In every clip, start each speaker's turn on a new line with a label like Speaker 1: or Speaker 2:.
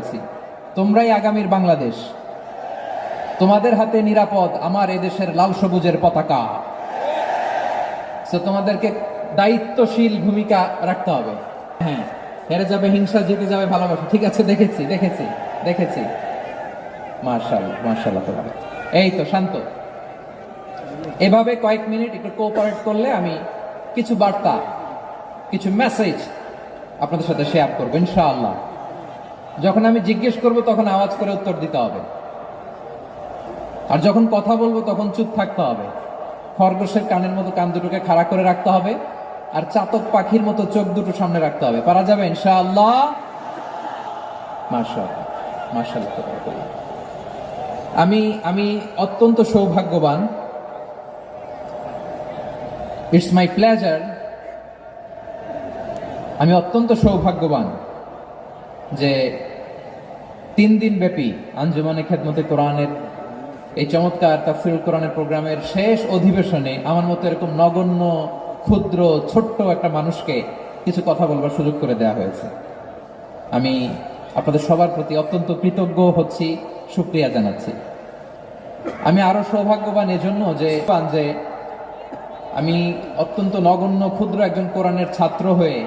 Speaker 1: রেখেছি তোমরাই আগামীর বাংলাদেশ। তোমাদের হাতে নিরাপদ আমার এদেশের লাল সবুজের পতাকা। তো তোমাদেরকে দায়িত্বশীল ভূমিকা রাখতে হবে। হ্যাঁ হেরে যাবে, হিংসা জিতে যাবে, ভালোবাসা। ঠিক আছে, দেখেছি দেখেছি দেখেছি। মার্শাল মার্শাল এই তো, শান্ত। এভাবে কয়েক মিনিট একটু কোঅপারেট করলে আমি কিছু বার্তা, কিছু মেসেজ আপনাদের সাথে শেয়ার করব, ইনশাআল্লাহ। যখন আমি জিজ্ঞেস করব, তখন আওয়াজ করে উত্তর দিতে হবে। আর যখন কথা বলব, তখন চুপ থাকতে হবে। খরগোশের কানের মতো কান দুটোকে খাড়া করে রাখতে হবে, আর চাতক পাখির মতো চোখ দুটো সামনে রাখতে হবে। পারা যাবে, ইনশাআল্লাহ? মার্শাল মার্শাল আমি আমি অত্যন্ত সৌভাগ্যবান। ইটস মাই প্লেজার আমি অত্যন্ত সৌভাগ্যবান। যে তিন দিন ব্যাপী আঞ্জুমানে খেদমতে কোরআনের এই চমৎকার তাফসিরুল কোরআনের প্রোগ্রামের শেষ অধিবেশনে আমার মতো এরকম নগণ্য, ক্ষুদ্র, ছোট্ট একটা মানুষকে কিছু কথা বলবার সুযোগ করে দেওয়া হয়েছে। আমি আপনাদের সবার প্রতি অত্যন্ত কৃতজ্ঞ হচ্ছি, সুক্রিয়া জানাচ্ছি। আমি আরও সৌভাগ্যবান এজন্য যে পান যে আমি অত্যন্ত নগণ্য, ক্ষুদ্র একজন কোরআনের ছাত্র হয়ে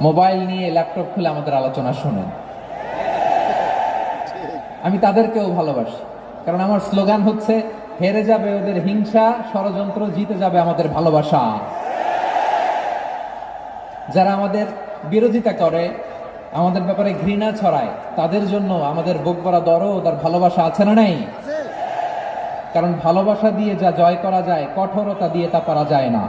Speaker 1: মোবাইল নিয়ে ল্যাপটপ খুলে আমাদের আলোচনা শোনেন। আমি তাদেরকেও ভালোবাসি। কারণ আমার স্লোগান হচ্ছে, হেরে যাবে ওদের হিংসা, ষড়যন্ত্র জিতে যাবে আমাদের ভালোবাসা। যারা আমাদের বিরোধিতা করে, আমাদের ব্যাপারে ঘৃণা ছড়ায়, তাদের জন্য আমাদের বুক করা দরদ তার ভালোবাসা আছে না নাই? কারণ ভালোবাসা দিয়ে যা জয় করা যায়, কঠোরতা দিয়ে তা করা যায় না।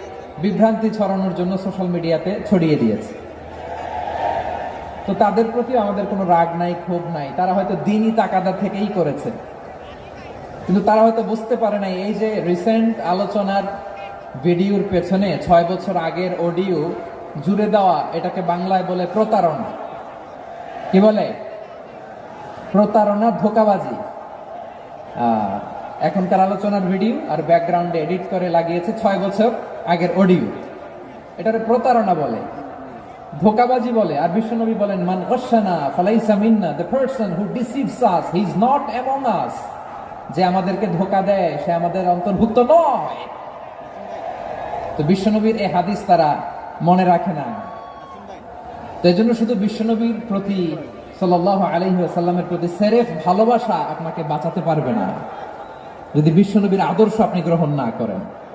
Speaker 1: বিভ্রান্তি ছড়ানোর জন্য সোশ্যাল মিডিয়াতে ছড়িয়ে দিয়েছে। তো তাদের প্রতি আমাদের কোনো রাগ নাই, ক্ষোভ নাই। তারা হয়তো দিনই তাকাদা থেকেই করেছে। কিন্তু তারা হয়তো বুঝতে পারে নাই, এই যে রিসেন্ট আলোচনার ভিডিওর পেছনে ছয় বছর আগের অডিও জুড়ে দেওয়া এটাকে বাংলায় বলে প্রতারণা। কি বলে? প্রতারণা ধোকাবাজি। এখনকার আলোচনার ভিডিও আর ব্যাকগ্রাউন্ডে এডিট করে লাগিয়েছে ছয় বছর। আগের অডিও। এটারে প্রতারণা বলে, ধোকাবাজি বলে, আর বিশ্বনবী বলেন, মান গসানা ফালাইসা মিন্না, the person who deceives us, he is not among us. যে আমাদেরকে ধোকা দেয়, সে আমাদের অন্তর্ভুক্ত নয়। তো বিশ্বনবীর এই হাদিস তারা মনে রাখে না। তো এই জন্য শুধু বিশ্বনবীর প্রতি সাল্লাহ আলহি আসাল্লামের প্রতি সেরেফ ভালোবাসা আপনাকে বাঁচাতে পারবে না। যদি বিশ্বনবীর আদর্শ আপনি গ্রহণ না করেন।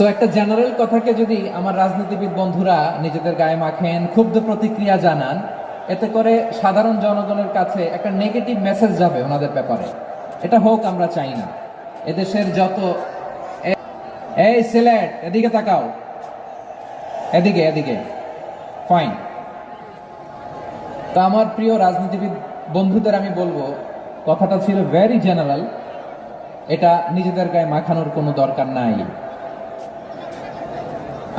Speaker 1: সো একটা জেনারেল কথাকে যদি আমার রাজনীতিবিদ বন্ধুরা নিজেদের গায়ে মাখেন, ক্ষুব্ধ প্রতিক্রিয়া জানান, এতে করে সাধারণ জনগণের কাছে একটা নেগেটিভ মেসেজ যাবে ওনাদের ব্যাপারে। এটা হোক, আমরা চাই না। এদেশের যত এই সিলেট, এদিকে তাকাও। এদিকে এদিকে। ফাইন তো আমার প্রিয় রাজনীতিবিদ বন্ধুদের আমি বলব, কথাটা ছিল ভেরি জেনারেল এটা নিজেদের গায়ে মাখানোর কোনো দরকার নাই।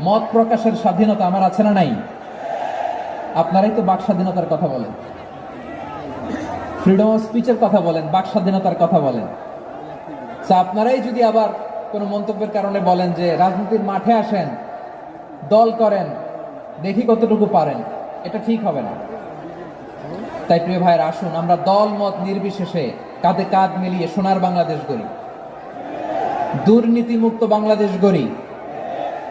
Speaker 1: মত প্রকাশের স্বাধীনতা আমার আছে না নাই? আপনারাই তো বাক স্বাধীনতার কথা বলেন। ফ্রিডম অফ স্পিচের কথা বলেন, বাক স্বাধীনতার কথা বলেন। আপনারাই যদি আবার কোনো মন্তব্যের কারণে বলেন যে রাজনীতির মাঠে আসেন, দল করেন, দেখি কতটুকু পারেন, এটা ঠিক হবে না। তাই প্রিয় ভাইয়ের, আসুন, আমরা দল, মত নির্বিশেষে কাঁধে কাঁধ মিলিয়ে সোনার বাংলাদেশ গড়ি। দুর্নীতিমুক্ত বাংলাদেশ গড়ি।